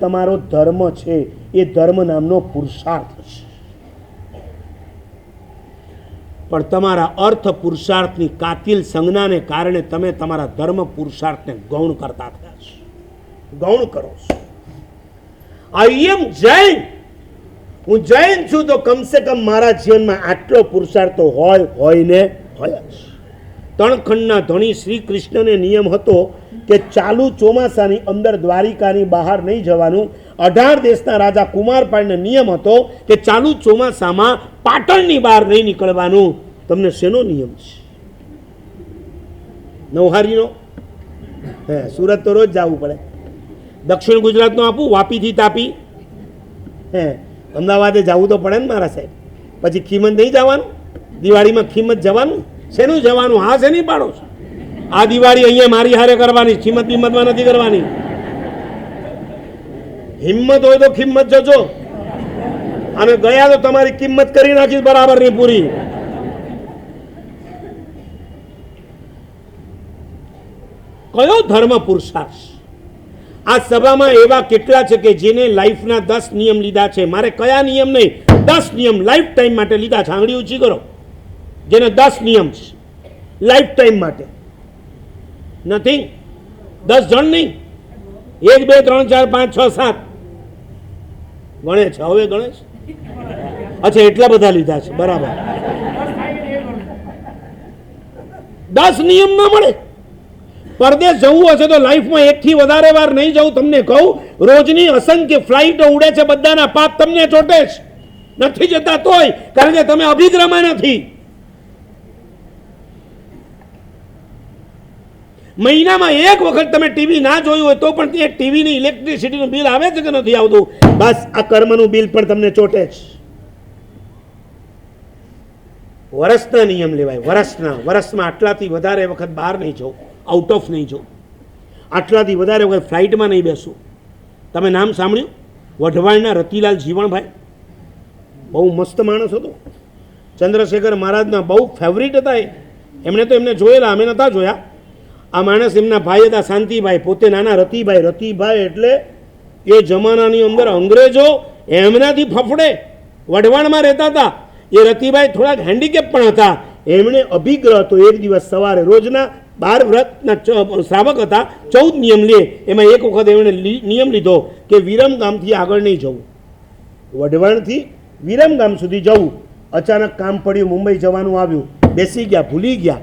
તમારો ધર્મ છે, એ ધર્મ નામનો પુરુષાર્થ છે. પણ તમારા અર્થ પુરુષાર્થની કાતિલ સંજ્ઞાને કારણે તમે તમારા ધર્મ પુરુષાર્થને ગૌણ કરતા થયા છો. ગૌણ કરો છો. આઈ એમ જૈન. હું જૈન છું તો કમસે કમ મારા જીવનમાં આટલો પુરુષાર્થ હોય હોય ને, હોય જ. ત્રણ ખંડના ધણી શ્રી કૃષ્ણને નિયમ હતો કે ચાલુ ચોમાસાની અંદર દ્વારિકાની બહાર નહીં જવાનું. અઢાર દેશના રાજા કુમારપાળને નિયમ હતો કે ચાલુ ચોમાસામાં પાટણની બહાર નહીં નીકળવાનું. તમને શેનો નિયમ છે? નવહારીનો? હે, સુરત તો રોજ જવું પડે. દક્ષિણ ગુજરાતનો આપું, વાપીથી તાપી. હે, અમદાવાદે જવું તો પડે ને મારા સાહેબ. પછી ખીમત નહીં જવાનું? દિવાળીમાં ખીમત જવાનું? શેનું જવાનું? હા, શેની પાડો છો? આ દિવાળી અહીંયા મારી હારે કરવાની કિંમત બિંમતમાં નથી કરવાની. હિંમત હોય તો કિંમત જજો. અને ગયા તો તમારી કિંમત કરી નાખી બરાબરની પૂરી. કયો ધર્મ પુરુષાર્થ? આ સભામાં એવા કેટલા છે કે જેને લાઈફના દસ નિયમ લીધા છે. મારે કયા નિયમ નહીં? દસ નિયમ લાઈફ ટાઈમ માટે લીધા છે. આંગળી ઊંચી કરો. જેને દસ નિયમ છે. લાઈફ ટાઈમ માટે. નથી? દસ જણ નહીં? એક, બે, ત્રણ, ચાર, પાંચ, છ, સાત. ગણે છે હવે ગણે છે અચ્છા, એટલા બધા લીધા છે, બરાબર. દસ નિયમ ના મળે. પરદેશ જવું હશે તો લાઈફમાં એકથી વધારે વાર નહીં જવું, તમને કહું. રોજની અસંખ્ય ફ્લાઇટો ઉડે છે, બધાના પાપ તમને ચોટે જ નથી જતા તોય, કારણ કે તમે અભિગ્રહમાં નથી. મહિનામાં એક વખત તમે ટીવી ના જોયું હોય તો પણ તે ટીવીની ઇલેક્ટ્રિસિટીનું બિલ આવે છે કે નથી આવતું? બસ, આ કર્મનું બિલ પણ તમને ચોટે જ. વરસના નિયમ લેવાય, વરસના. વર્ષમાં આટલાથી વધારે વખત બહાર નહીં જવું આઉટ ઓફ નહીં જવું આટલાથી વધારે વખત ફ્લાઇટમાં નહીં બેસવું તમે નામ સાંભળ્યું? વઢવાણના રતિલાલ જીવણભાઈ. બહુ મસ્ત માણસ હતો. ચંદ્રશેખર મહારાજના બહુ ફેવરિટ હતા એ. એમણે તો એમને જોયેલા, અમે નહોતા જોયા. આ માણસ એમના ભાઈ હતા, શાંતિભાઈ, પોતે નાના રતિભાઈ રતિભાઈ એટલે એ જમાનાની અંદર અંગ્રેજો એમનાથી ફફડે, વઢવાણમાં રહેતા હતા. એ રતિભાઈ થોડાક હેન્ડીકેપ પણ હતા. એમણે અભિગ્રહ તો એક દિવસ સવારે રોજના બાર વ્રતના શ્રાવક હતા, ચૌદ નિયમ લે, એમાં એક વખત એમણે નિયમ લીધો કે વિરમગામથી આગળ નહીં જવું. વઢવાણથી વિરમગામ સુધી જવું. અચાનક કામ પડ્યું, મુંબઈ જવાનું આવ્યું. બેસી ગયા, ભૂલી ગયા.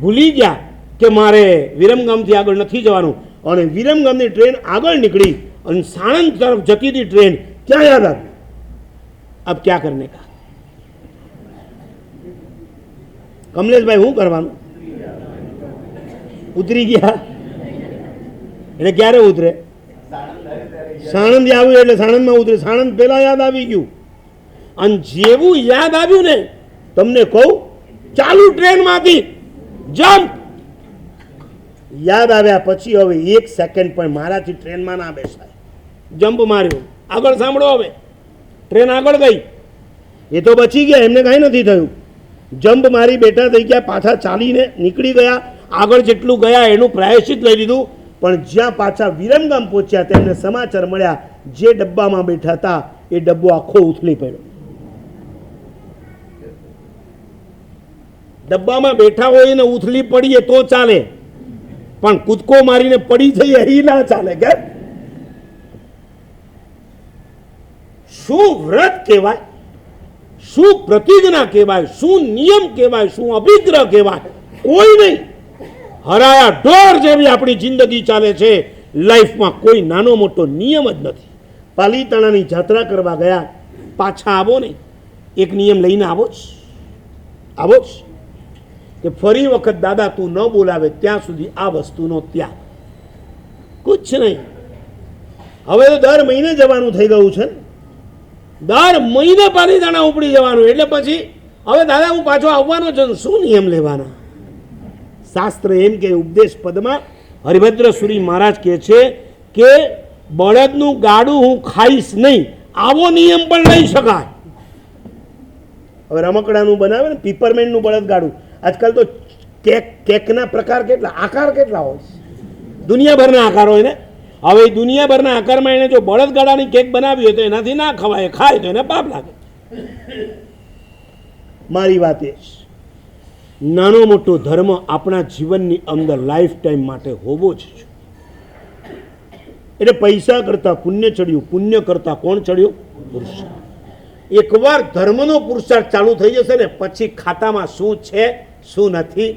ભૂલી ગયા. કે મારે વિરમગામથી આગળ નથી જવાનું. અને વિરમગામની ટ્રેન આગળ નીકળી અને સાણંદ તરફ જતી હતી ટ્રેન ક્યાં યાદ આવી? અબ ક્યાં કરને કા કમલેશભાઈ શું કરવાનું? ઉતરી ગયા? એટલે ક્યારે ઉતરે? સાણંદ આવ્યું એટલે સાણંદમાં ઉતરે. સાણંદ પહેલાં યાદ આવી ગયું. અને જેવું યાદ આવ્યું ને, તમને કહું, ચાલુ ટ્રેનમાંથી જમ્પ યાદ આવ્યા પછી હવે એક સેકન્ડ પણ મારાથી ટ્રેનમાં ના બેસાય. જમ્પ માર્યો. આગળ સાંભળો હવે. ટ્રેન આગળ ગઈ. એ તો બચી ગયા, એમને કાંઈ નથી થયું. જમ્પ મારી બેઠા થઈ ગયા, પાછા ચાલીને નીકળી ગયા. આગળ જેટલું ગયા એનું પ્રાયશ્ચિત લઈ લીધું. પણ જ્યાં પાછા વિરમગામ પહોંચ્યા, તેમને સમાચાર મળ્યા, જે ડબ્બામાં બેઠા હતા, એ ડબ્બો આખો ઉથલી પડ્યો. ડબ્બામાં બેઠા હોય ને ઉથલી પડીએ તો ચાલે. પણ કૂદકો મારીને પડી જઈએ એ ના ચાલે, કે? શું વ્રત કહેવાય? શું પ્રતિજ્ઞા કહેવાય? શું નિયમ કહેવાય? શું અભિગ્રહ કહેવાય? કોઈ નહીં. હરાયા ઢોર જેવી આપણી જિંદગી ચાલે છે. લાઈફમાં કોઈ નાનો મોટો નિયમ જ નથી. પાલીતાણાની જાત્રા કરવા ગયા. પાછા આવો નહીં. એક નિયમ લઈને આવો જ. આવો જ. કે ફરી વખત દાદા તું ન બોલાવે ત્યાં સુધી આ વસ્તુનો ત્યાગ. કુછ નહીં. હવે તો દર મહિને જવાનું થઈ ગયું છે. દર મહિને જાણા ઉપડી જવાનું. એટલે પછી હવે દાદા હું પાછો આવવાનો છું શું નિયમ લેવાના? શાસ્ત્ર એમ કે ઉપદેશ પદમાં હરિભદ્ર સુરી મહારાજ કહે છે કે બળદનું ગાડું હું ખાઈશ નહીં. આવો નિયમ પણ લઈ શકાય. હવે રમકડાનું બનાવે ને પીપરમેન્ટનું બળદ ગાડું. આજકાલ તો કેક, કેકના પ્રકાર કેટલા, આકાર કેટલા હોય છે? દુનિયાભરના આકાર હોય ને? હવે દુનિયાભરના આકારમાં એને જો બળદગાડાની કેક બનાવી હોય તો એનાથી ના ખવાય ખાય તો એને પાપ લાગે. મારી વાત એ નાનો મોટો ધર્મ આપણા જીવનની અંદર લાઈફ ટાઈમ માટે હોવો જ છે એટલે પૈસા કરતાં પુણ્ય ચડ્યું, પુણ્ય કરતાં કોણ ચડ્યું? પુરુષાર્થ એકવાર ધર્મનો પુરુષાર્થ ચાલુ થઈ જશે ને, પછી ખાતામાં શું છે, શું નથી,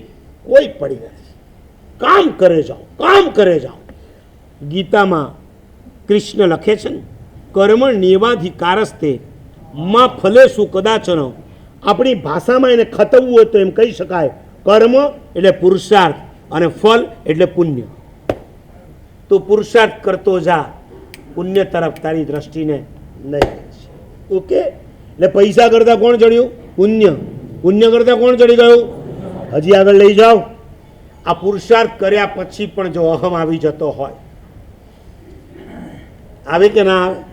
કોઈ પડી નથી. કામ કરે જાઓ, કામ કરે જાઓ. ગીતામાં કૃષ્ણ લખે છે ને કર્મ નિયમાધિકારસ્તે માં ફલેશું કદાચન આપણી ભાષામાં એને ખતવવું હોય તો એમ કહી શકાય. કર્મ એટલે પુરુષાર્થ અને ફલ એટલે પુણ્ય. તું પુરુષાર્થ કરતો જા. પુણ્ય તરફ તારી દ્રષ્ટિને નહીં. ઓકે? એટલે પૈસા કરતાં કોણ ચડ્યું? પુણ્ય. પુણ્ય કરતાં કોણ ચડી ગયું? હજી આગળ લઈ જાઓ. આ પુરુષાર્થ કર્યા પછી પણ જો અહમ આવી જતો હોય. આવે કે ના આવે?